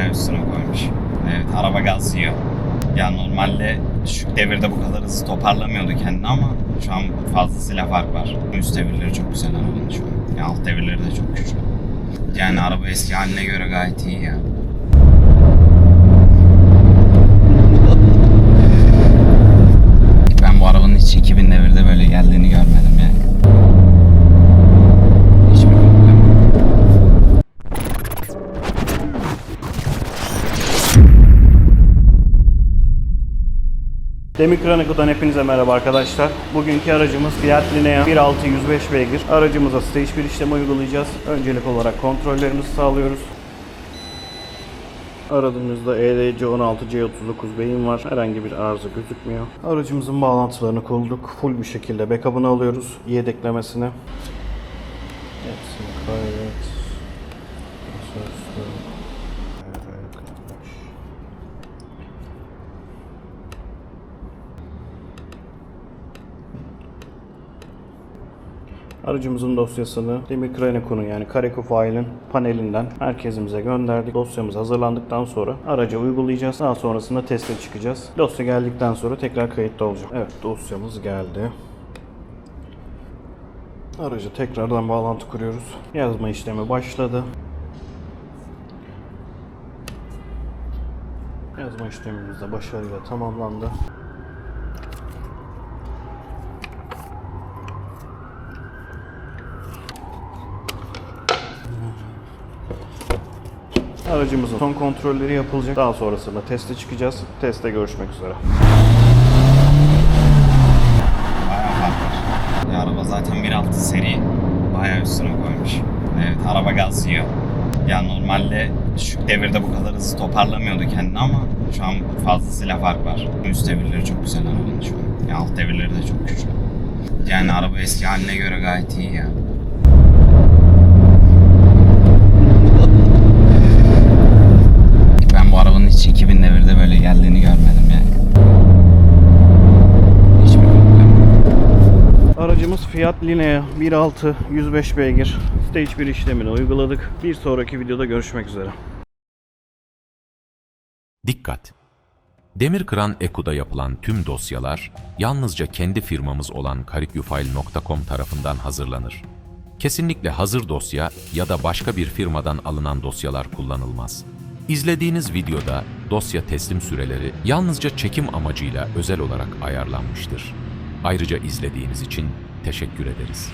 bayağı üstüne koymuş. Evet araba gazlıyor. Ya normalde düşük devirde bu kadar hızlı toparlamıyordu kendini ama şu an fazlasıyla fark var. Üst devirleri çok güzel arabanın şu an. Yani alt devirleri de çok güçlü. Yani araba eski haline göre gayet iyi ya. Demir hepinize merhaba arkadaşlar. Bugünkü aracımız Fiat Linea 1.6 105 beygir. Aracımıza stage 1 işlemi uygulayacağız. Öncelik olarak kontrollerimizi sağlıyoruz. Aracımızda E ELC 16 C39 beyin var. Herhangi bir arıza gözükmüyor. Aracımızın bağlantılarını kurduk. Full bir şekilde backup'ını alıyoruz. Yedeklemesini. Hepsini kaydet. Sözlü. Evet, arkadaş. Aracımızın dosyasını Demir Kraniko'nun yani Kareko failin panelinden merkezimize gönderdik. Dosyamız hazırlandıktan sonra araca uygulayacağız. Daha sonrasında teste çıkacağız. Dosya geldikten sonra tekrar kayıtta olacak. Evet dosyamız geldi. Aracı tekrardan bağlantı kuruyoruz. Yazma işlemi başladı. Yazma işlemimiz de başarıyla tamamlandı. Aracımızın son kontrolleri yapılacak. Daha sonrasında teste çıkacağız. Teste görüşmek üzere. Bayağı araba zaten 1.6 seri. Bayağı üstüne koymuş. Evet araba gaz yiyor. Ya normalde düşük devirde bu kadar hızlı toparlamıyordu kendini ama şu an fazlasıyla fark var. Üst devirleri çok güzel arabanın şu an. Ya alt devirleri de çok güçlü. Yani araba eski haline göre gayet iyi ya. Fiat Linea 1.6 105 beygir. Stage 1 işlemini uyguladık. Bir sonraki videoda görüşmek üzere. Dikkat! Demir Kıran Eku'da yapılan tüm dosyalar yalnızca kendi firmamız olan karikyufile.com tarafından hazırlanır. Kesinlikle hazır dosya ya da başka bir firmadan alınan dosyalar kullanılmaz. İzlediğiniz videoda dosya teslim süreleri yalnızca çekim amacıyla özel olarak ayarlanmıştır. Ayrıca izlediğiniz için Teşekkür ederiz.